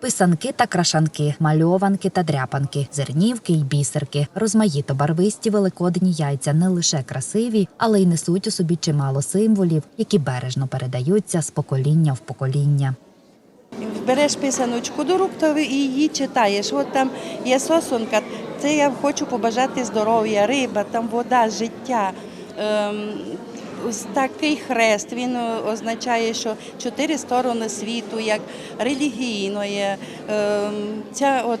Писанки та крашанки, мальованки та дряпанки, зернівки й бісерки, розмаїто барвисті великодні яйця не лише красиві, але й несуть у собі чимало символів, які бережно передаються з покоління в покоління. Береш писаночку до рук, то і її читаєш. От там є сосунка, це я хочу побажати здоров'я, риба, там вода, життя. Ем, ось такий хрест він е, означає, що чотири сторони світу, як релігійної. Ем, ця от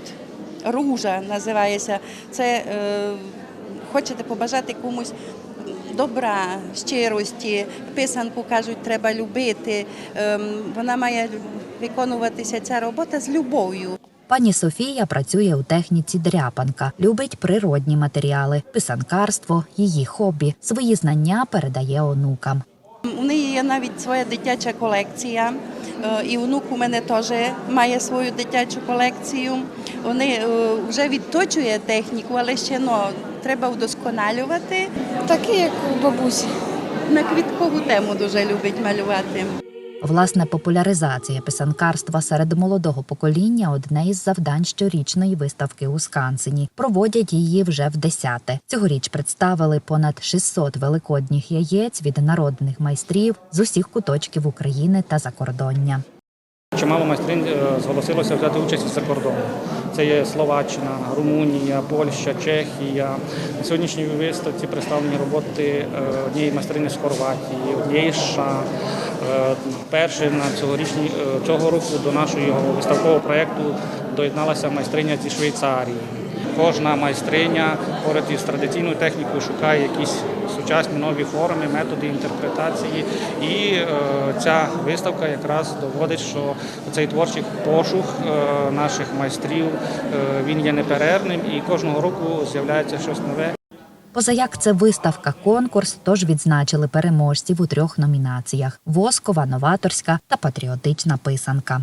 ружа називається. Це е, хочете побажати комусь добра, щирості. Писанку кажуть, треба любити. Ем, Вона має виконуватися ця робота з любов'ю. Пані Софія працює у техніці дряпанка, любить природні матеріали, писанкарство, її хобі. Свої знання передає онукам. У неї є навіть своя дитяча колекція. Е, І онук у мене теж має свою дитячу колекцію. Вони е, вже відточує техніку, але ще ну, треба вдосконалювати. Такий, як у бабусі. На квіткову тему дуже любить малювати. Власне, популяризація писанкарства серед молодого покоління одне із завдань щорічної виставки у Скансені. Проводять її вже в десяте. Цьогоріч представили понад 600 великодніх яєць від народних майстрів з усіх куточків України та закордоння. Чимало майстринь е, зголосилося взяти участь за кордоном. Це є Словаччина, Румунія, Польща, Чехія. На сьогоднішній виставці представлені роботи е, однієї майстрині з Хорватії, однієї США. Е, на цьогорічній е, цього року до нашого виставкового проєкту доєдналася майстриня зі Швейцарії. Кожна майстриня поряд із традиційною технікою шукає якісь сучасні нові форми, методи інтерпретації. І е, ця виставка якраз доводить, що цей творчий пошук е, наших майстрів е, він є неперервним і кожного року з'являється щось нове. Позаяк це виставка конкурс, тож відзначили переможців у трьох номінаціях: воскова, новаторська та патріотична писанка.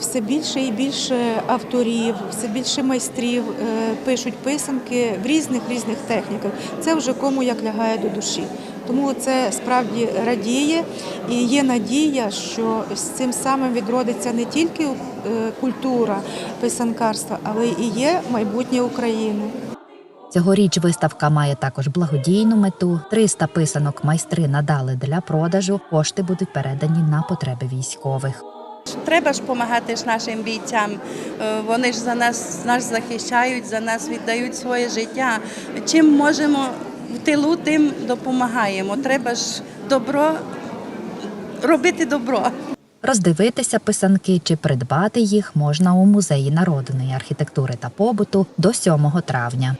Все більше і більше авторів, все більше майстрів е, пишуть писанки в різних різних техніках. Це вже кому як лягає до душі. Тому це справді радіє і є надія, що з цим самим відродиться не тільки е, культура писанкарства, але і є майбутнє України. Цьогоріч виставка має також благодійну мету. 300 писанок майстри надали для продажу. Кошти будуть передані на потреби військових. Треба ж допомагати ж нашим бійцям. Е, Вони ж за нас, нас захищають, за нас віддають своє життя. Чим можемо в тилу, тим допомагаємо. Треба ж добро робити добро. Роздивитися писанки чи придбати їх можна у музеї народної архітектури та побуту до 7 травня.